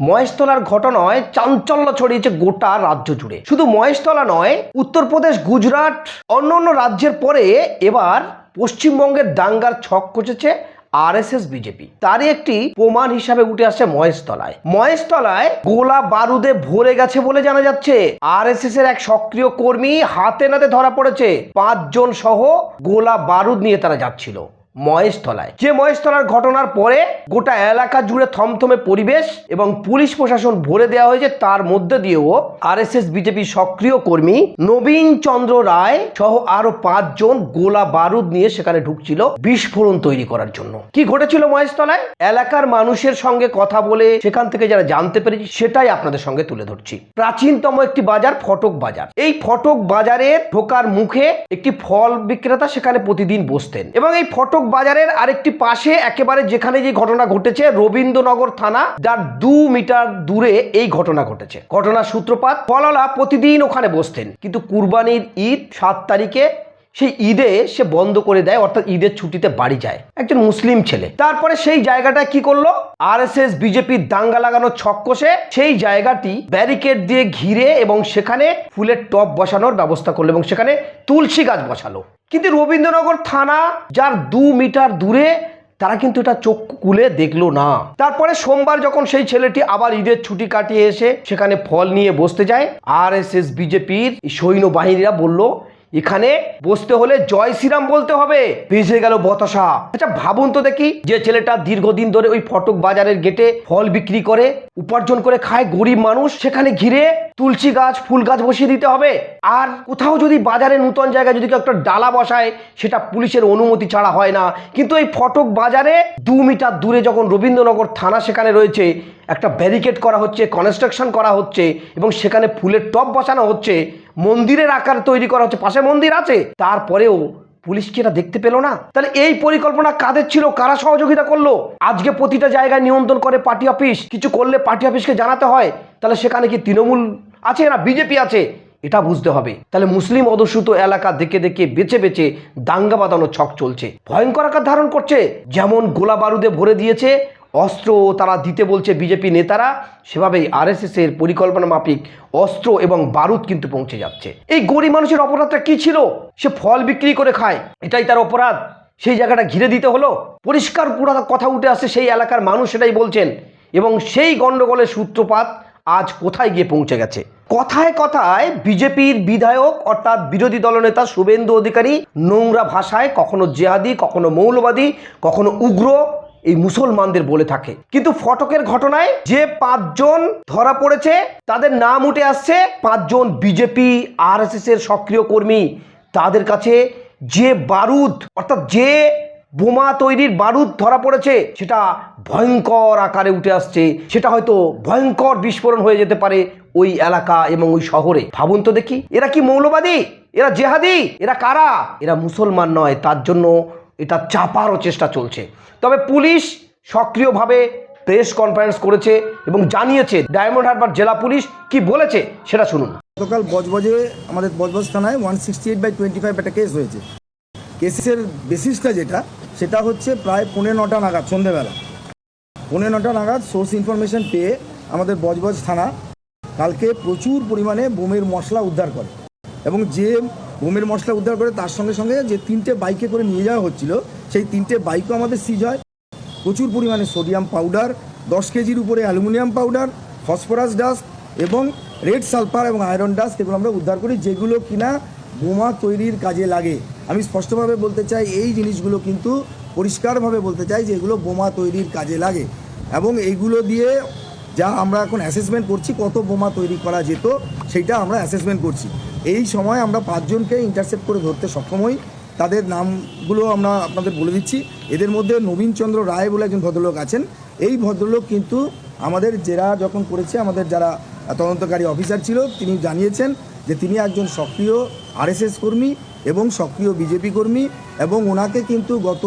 মহেশতলার ঘটনায় চাঞ্চল্য ছড়িয়েছে গোটা রাজ্য জুড়ে। শুধু মহেশতলা নয়, উত্তরপ্রদেশ, গুজরাট, অন্য অন্য রাজ্যের পরে এবার পশ্চিমবঙ্গের দাঙ্গার ছক কষেছে আরএসএস, বিজেপি। তারই একটি প্রমাণ হিসাবে উঠে আসছে মহেশতলায়। মহেশতলায় গোলা বারুদে ভরে গেছে বলে জানা যাচ্ছে। আরএসএস এর এক সক্রিয় কর্মী হাতে নাতে ধরা পড়েছে। পাঁচজন সহ গোলা বারুদ নিয়ে তারা যাচ্ছিল। মহেশতলায়। যে মহেশতলার ঘটনার পরে গোটা এলাকা জুড়ে থমথমে পরিবেশ এবং পুলিশ প্রশাসন ভরে দেওয়া হয়েছে। তার মধ্যে দিয়েও আরএসএস, বিজেপি সক্রিয় কর্মী নবীন চন্দ্র রায় সহ আরও পাঁচজন গোলা বারুদ নিয়ে সেখানে ঢুকছিল বিস্ফোরণ তৈরি করার জন্য। কি ঘটেছিল মহেশতলায়? এলাকার মানুষের সঙ্গে কথা বলে সেখান থেকে যারা জানতে পেরেছি, সেটাই আপনাদের সঙ্গে তুলে ধরছি। প্রাচীনতম একটি বাজার, ফটক বাজার। এই ফটক বাজারের ঢোকার মুখে একটি ফল বিক্রেতা সেখানে প্রতিদিন বসতেন এবং এই ফটক বাজারের আরেকটি পাশে একেবারে যেখানে যে ঘটনা ঘটেছে, রবীন্দ্রনগর থানা, যার দু মিটার দূরে এই ঘটনা ঘটেছে। ঘটনার সূত্রপাত, ফললা প্রতিদিন ওখানে বসতেন। কিন্তু কুরবানির ঈদ সাত তারিখে, সেই ঈদে সে বন্ধ করে দেয়, অর্থাৎ ঈদের ছুটিতে বাড়ি যায়। একজন মুসলিম ছেলে। তারপরে সেই জায়গাটা কি করল? আর এস এস বিজেপির দাঙ্গা লাগানোর ছক কষে সেই জায়গাটি ব্যারিকেড দিয়ে ঘিরে এবং সেখানে ফুলের টব বসানোর ব্যবস্থা করল এবং সেখানে তুলসী গাছ বসালো। কিন্তু রবীন্দ্রনগর থানা, যার দু মিটার দূরে, তারা কিন্তু এটা চোখ কুলে দেখল না। তারপরে সোমবার যখন সেই ছেলেটি আবার ঈদের ছুটি কাটিয়ে এসে সেখানে ফল নিয়ে বসতে যায় আর এস এস বিজেপির সৈন্যবাহিনীরা বলল এখানে বসতে হলে জয় শ্রীরাম বলতে হবে। ভেসে গেল বতসা। আচ্ছা ভাবুন তো দেখি, যে ছেলেটা দীর্ঘদিন ধরে ওই ফটক বাজারের গেটে ফল বিক্রি করে, উপার্জন করে খায় গরিব মানুষ, সেখানে ঘিরে তুলসী গাছ, ফুল গাছ বসিয়ে দিতে হবে। আর কোথাও যদি বাজারে নূতন জায়গায় যদি কেউ একটা ডালা বসায়, সেটা পুলিশের অনুমতি ছাড়া হয় না। কিন্তু এই ফটক বাজারে দু মিটার দূরে যখন রবীন্দ্রনগর থানা সেখানে রয়েছে, একটা ব্যারিকেড করা হচ্ছে কনস্ট্রাকশন করা হচ্ছে, এবং সেখানে ফুলের টব বসানো হচ্ছে মন্দিরের আকার তৈরি করা হচ্ছে, পাশে মন্দির আছে। তারপরেও পুলিশ কি এটা দেখতে পেল না? তাহলে এই পরিকল্পনা কাদের ছিল? কারা সহযোগিতা করল? আজকে প্রতিটা জায়গায় নিয়ন্ত্রণ করে পার্টি অফিস। কিছু করলে পার্টি অফিসকে জানাতে হয়। তাহলে সেখানে কি তৃণমূল আছে না বিজেপি আছে? এটা বুঝতে হবে। তাহলে মুসলিম অধ্যুষিত এলাকা দেখে দেখে, বেছে বেছে দাঙ্গা বাঁধানোর ছক চলছে। ভয়ঙ্কর আকার ধারণ করছে। যেমন গোলা বারুদে ভরে দিয়েছে অস্ত্র তারা দিতে বলছে বিজেপি নেতারা, সেভাবেই আরএসএস এর পরিকল্পনা মাফিক অস্ত্র এবং বারুদ কিন্তু পৌঁছে যাচ্ছে। এই গরিব মানুষের অপরাধটা কি ছিল? সে ফল বিক্রি করে খায়, এটাই তার অপরাধ। সেই জায়গাটা ঘিরে দিতে হলো। পরিষ্কার পুরো কথা উঠে আসছে সেই এলাকার মানুষ সেটাই বলছেন। এবং সেই গণ্ডগোলের সূত্রপাত আজ কোথায় গিয়ে পৌঁছে গেছে? কথায় কথায় বিজেপির বিধায়ক অর্থাৎ বিরোধী দলনেতা শুভেন্দু অধিকারী নোংরা ভাষায়, কখনো জেহাদি, কখনো মৌলবাদী, কখনো উগ্র এই মুসলমানদের বলে থাকে। কিন্তু ফটকের ঘটনায় যে পাঁচজন ধরা পড়েছে, তাদের নাম উঠে আসছে পাঁচজন বিজেপি আর এর সক্রিয় কর্মী। তাদের কাছে যে বারুদ, অর্থাৎ যে বোমা তৈরির বারুদ ধরা পড়েছে, সেটা ভয়ঙ্কর আকারে উঠে আসছে। সেটা হয়তো ভয়ঙ্কর বিস্ফোরণ হয়ে যেতে পারে ওই এলাকা এবং ওই শহরে। ভাবুন তো দেখি, এরা কি মৌলবাদী? এরা জেহাদি? এরা কারা? এরা মুসলমান নয়, তার জন্য এটা চাপারও চেষ্টা চলছে। তবে পুলিশ সক্রিয়ভাবে প্রেস কনফারেন্স করেছে এবং জানিয়েছে, ডায়মন্ড হারবার জেলা পুলিশ কি বলেছে সেটা শুনুন। গতকাল বজবজে আমাদের বজবজ থানায় one sixty eight by twenty five একটা কেস হয়েছে। কেসের বেসিসটা যেটা, সেটা হচ্ছে প্রায় পৌনে নটা নাগাদ, সন্ধেবেলা। পৌনে নটা নাগাদ সোর্স ইনফরমেশন পেয়ে আমাদের বজবজ থানা কালকে প্রচুর পরিমাণে বোমের মশলা উদ্ধার করে। এবং যে বোমের মশলা উদ্ধার করে তার সঙ্গে সঙ্গে যে তিনটে বাইকে করে নিয়ে যাওয়া হচ্ছিল, সেই তিনটে বাইকও আমাদের সিজ হয়। প্রচুর পরিমাণে সোডিয়াম পাউডার দশ কেজির উপরে অ্যালুমিনিয়াম পাউডার ফসফরাস ডাস্ট এবং রেড সালফার এবং আয়রন ডাস্ট এগুলো আমরা উদ্ধার করি, যেগুলো কিনা বোমা তৈরির কাজে লাগে। আমি স্পষ্টভাবে বলতে চাই, এই জিনিসগুলো কিন্তু পরিষ্কারভাবে বলতে চাই যে এগুলো বোমা তৈরির কাজে লাগে। এবং এইগুলো দিয়ে যা আমরা এখন অ্যাসেসমেন্ট করছি, কত বোমা তৈরি করা যেত, সেইটা আমরা অ্যাসেসমেন্ট করছি। এই সময় আমরা পাঁচজনকে ইন্টারসেপ্ট করে ধরতে সক্ষম হই। তাদের নামগুলো আমরা আপনাদের বলে দিচ্ছি। এদের মধ্যে নবীনচন্দ্র রায় বলে একজন ভদ্রলোক আছেন। এই ভদ্রলোক কিন্তু আমাদের জেরা যখন করেছে, আমাদের যারা তদন্তকারী অফিসার ছিল, তিনি জানিয়েছেন যে তিনি একজন সক্রিয় আরএসএস কর্মী এবং সক্রিয় বিজেপি কর্মী এবং ওনাকে কিন্তু গত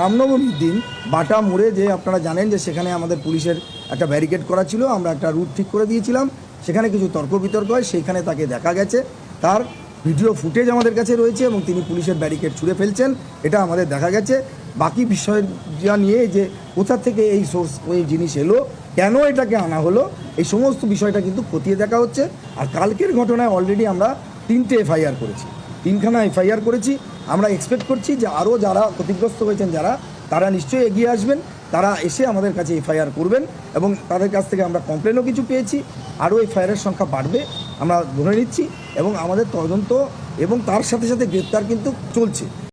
রামনবমীর দিন বাটা মোড়ে যে আপনারা জানেন যে সেখানে আমাদের পুলিশের একটা ব্যারিকেড করা ছিল, আমরা একটা রুট ঠিক করে দিয়েছিলাম। সেখানে কিছু তর্ক বিতর্ক হয় সেইখানে তাকে দেখা গেছে। তার ভিডিও ফুটেজ আমাদের কাছে রয়েছে এবং তিনি পুলিশের ব্যারিকেড ছুঁড়ে ফেলছেন, এটা আমাদের দেখা গেছে। বাকি বিষয় নিয়ে যে কোথা থেকে এই সোর্স ওই জিনিস এলো, কেন এটাকে আনা হলো, এই সমস্ত বিষয়টা কিন্তু খতিয়ে দেখা হচ্ছে। আর কালকের ঘটনায় অলরেডি আমরা তিনটে এফআইআর করেছি, তিনখানা এফআইআর করেছি। আমরা এক্সপেক্ট করছি যে আরও যারা ক্ষতিগ্রস্ত হয়েছেন, যারা, তারা নিশ্চয়ই এগিয়ে আসবেন। তারা এসে আমাদের কাছে এফআইআর করবেন এবং তাদের কাছ থেকে আমরা কমপ্লেনও কিছু পেয়েছি, আরও এফআইআরের সংখ্যা বাড়বে, আমরা ধরে নিচ্ছি এবং আমাদের তদন্ত এবং তার সাথে সাথে গ্রেপ্তার কিন্তু চলছে।